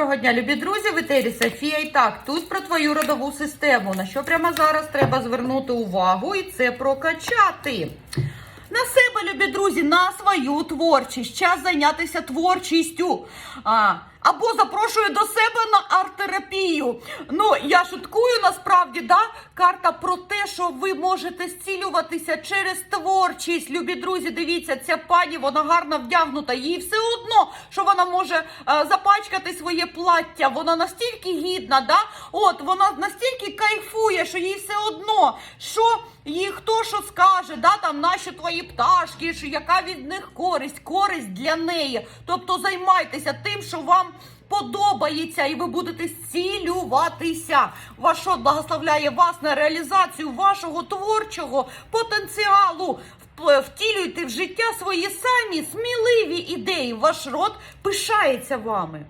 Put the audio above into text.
Доброго дня, любі друзі, в етері Софія. І так, тут про твою родову систему. На що прямо зараз треба звернути увагу і це прокачати. На себе, друзі, на свою творчість. Час зайнятися творчістю. А, або запрошую до себе на арт-терапію. Ну, я шуткую насправді, да? Карта про те, що ви можете зцілюватися через творчість. Любі друзі, дивіться, ця пані, вона гарно вдягнута. Їй все одно, що вона може е, запачкати своє плаття. Вона настільки гідна, да? От вона настільки кайфує, що їй все одно, що їй хто що скаже, да? там наші твої пташки, що яка від них користь, користь для неї. Тобто займайтеся тим, що вам подобається, і ви будете зцілюватися. Вашот благословляє вас на реалізацію вашого творчого потенціалу. Втілюйте в життя свої самі сміливі ідеї. Ваш род пишається вами.